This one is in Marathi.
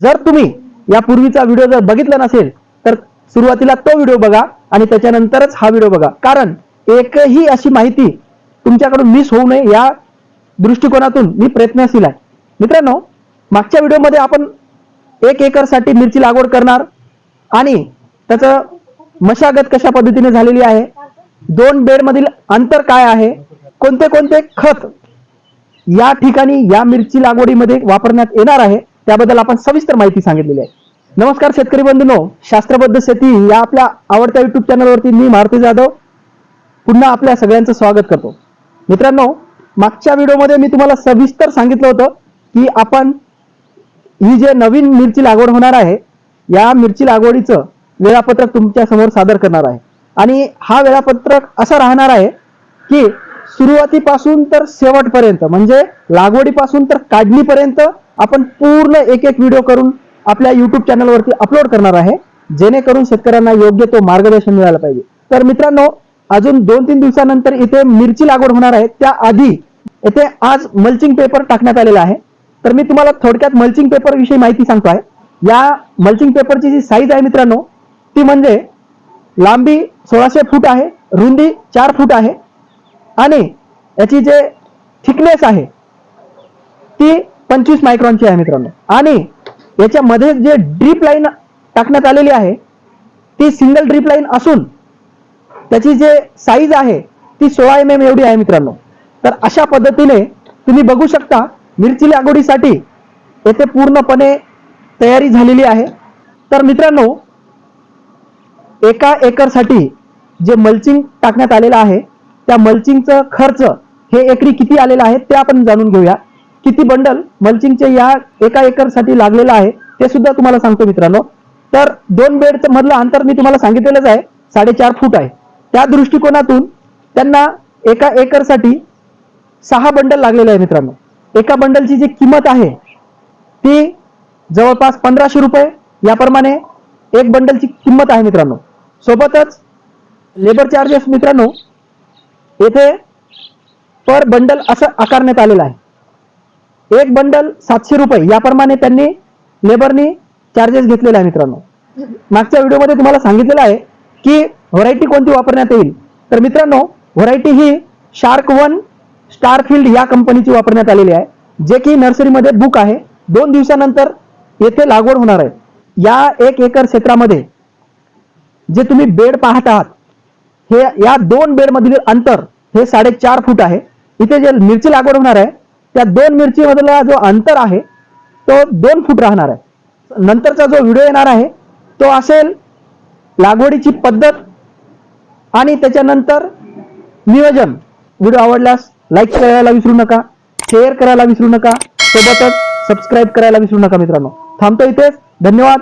जर तुम्ही यापूर्वीचा व्हिडिओ जर बघितला नसेल तर सुरुवातीला तो व्हिडिओ बघा आणि त्याच्यानंतरच हा व्हिडिओ बघा. कारण एकही अशी माहिती तुमच्याकडून मिस होऊ नये या दृष्टिकोनातून मी प्रयत्नशील आहे. मित्रांनो मागच्या व्हिडिओमध्ये आपण एक एकरसाठी मिरची लागवड करणार आणि त्याचं मशागत कशा पद्धतीने झालेली आहे दोन बेडमधील अंतर काय आहे कोणते कोणते खत या ठिकाणी या मिरची लागवडीमध्ये वापरण्यात येणार आहे त्याबद्दल आपण सविस्तर माहिती सांगितलेली आहे. नमस्कार शेतकरी बंधूनो शास्त्रबद्ध शेती या आपल्या आवडत्या युट्यूब चॅनलवरती मी मारुती जाधव पुन्हा आपल्या सगळ्यांचं स्वागत करतो. मित्रांनो मागच्या व्हिडिओमध्ये मी तुम्हाला सविस्तर सांगितलं होतं की आपण ही जे नवीन मिरची लागवड होणार आहे या मिरची लागवडीचं वेळापत्रक तुमच्यासमोर सादर करणार आहे. आणि हा वेळापत्रक असा राहणार आहे की सुरुवातीपासून तर शेवटपर्यंत म्हणजे लागवडीपासून तर काढणीपर्यंत आपण पूर्ण एक एक व्हिडिओ करून आपल्या युट्यूब चॅनलवरती अपलोड करणार आहे. जेणेकरून शेतकऱ्यांना योग्य तो मार्गदर्शन मिळालं पाहिजे. तर मित्रांनो अजून दोन तीन दिवसानंतर इथे मिरची लागवड होणार आहे. त्याआधी येथे आज मल्चिंग पेपर टाकण्यात आलेला आहे. तर मी तुम्हाला थोडक्यात मल्चिंग पेपर विषयी माहिती सांगतो आहे. या मल्चिंग पेपरची जी साईज आहे मित्रांनो ती म्हणजे लांबी सोळाशे फूट आहे रुंदी चार फूट आहे. आणि याची जे थिकनेस आहे ती पंचवीस मायक्रॉनची आहे मित्रांनो. आणि याच्यामध्ये जे ड्रीप लाईन टाकण्यात आलेली आहे ती सिंगल ड्रीप लाईन असून त्याची जे साईज आहे ती सोळा एम एम एवढी आहे मित्रांनो. तर अशा पद्धतीने तुम्ही बघू शकता मिरची लागवडीसाठी येथे पूर्णपणे तयारी झालेली आहे. तर मित्रांनो एका एकरसाठी जे मल्चिंग टाकण्यात आलेलं आहे त्या मल्चिंगचं खर्च हे एकरी किती आलेलं आहे ते आपण जाणून घेऊया. किती बंडल मल्चिंगचे या एका एकरसाठी लागलेलं आहे ते सुद्धा तुम्हाला सांगतो मित्रांनो. तर दोन बेड मधलं अंतर मी तुम्हाला सांगितलेलंच आहे साडेचार फूट आहे. त्या दृष्टिकोनातून त्यांना एका एकरसाठी सहा बंडल लागलेलं आहे मित्रांनो. एका बंडलची जी किंमत आहे ती जवळपास पंधराशे रुपये याप्रमाणे एक बंडलची किंमत आहे मित्रांनो. सोबतच लेबर चार्जेस मित्रांनो येथे पर बंडल असं आकारण्यात आलेलं आहे. एक बंडल सातशे रुपये. याप्रमाणे त्यांनी लेबरनी चार्जेस घेतलेले आहे मित्रांनो. मागच्या व्हिडिओमध्ये तुम्हाला सांगितलेलं आहे की व्हरायटी कोणती वापरण्यात येईल. तर मित्रांनो व्हरायटी ही शार्क वन स्टारफिल्ड या कंपनीची वापरण्यात आलेली आहे. जे की नर्सरीमध्ये बुक आहे. दोन दिवसानंतर येथे लागवड होणार आहे. या एक एकर क्षेत्रामध्ये जे तुम्ही बेड पाहत आहात हे या दोन बेड मधील अंतर हे साडेचार फूट आहे. इथे जे मिरची लागवड होणार आहे त्या दोन मिरची मधला जो अंतर आहे तो दोन फूट राहणार आहे. नंतरचा जो व्हिडिओ येणार आहे तो असेल लागवडीची पद्धत आणि त्याच्यानंतर नियोजन. व्हिडिओ आवडल्यास लाईक करायला विसरू नका शेअर करायला विसरू नका सोबतच सबस्क्राईब करायला विसरू नका मित्रांनो. थांबतो इथेच. धन्यवाद.